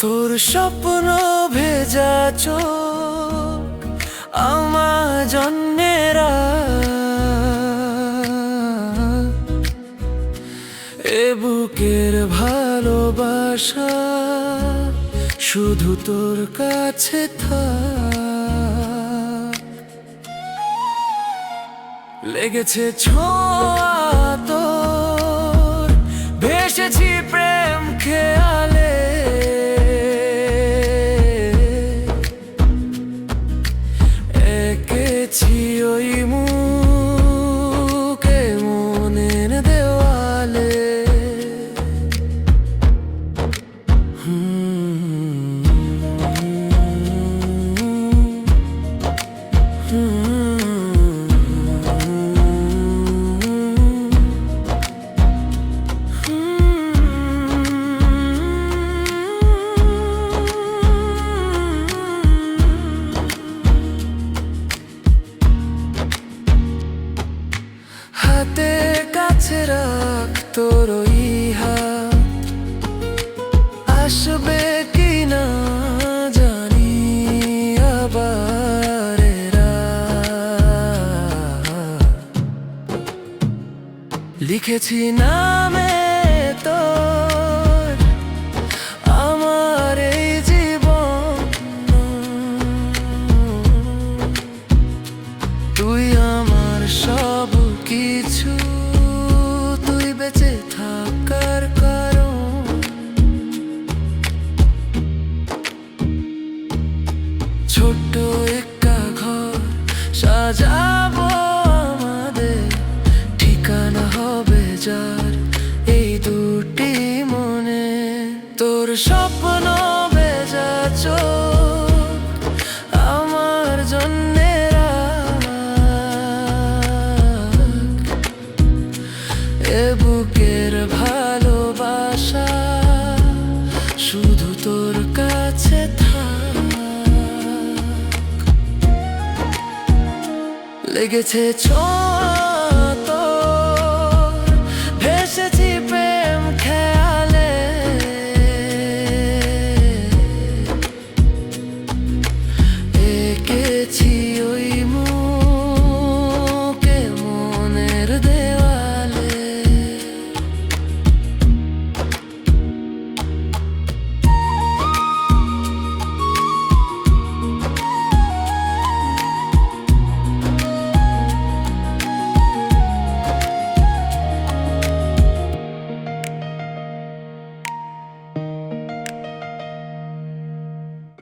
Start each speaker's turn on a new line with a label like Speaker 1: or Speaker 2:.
Speaker 1: তোর স্বপ্ন ভেজা চোখ আমার জন্যেরা এ বুকের ভালোবাসা শুধু তোর কাছে থাক। লেগেছে ছোঁয়া এঁকেছি ওই মুখে হাতে কাছে রাখ তোর আসবে কি না জানি আবার। লিখেছি নামে ছোট্ট একটা ঘর, সাজাবো আমাদের ঠিকানা হবে যার, এই দুটি মনে তোর স্বপ্ন বেজা চোখ, আমার জন্যে। এ বুকের ভালোবাসা লেগেছে ছোঁয়া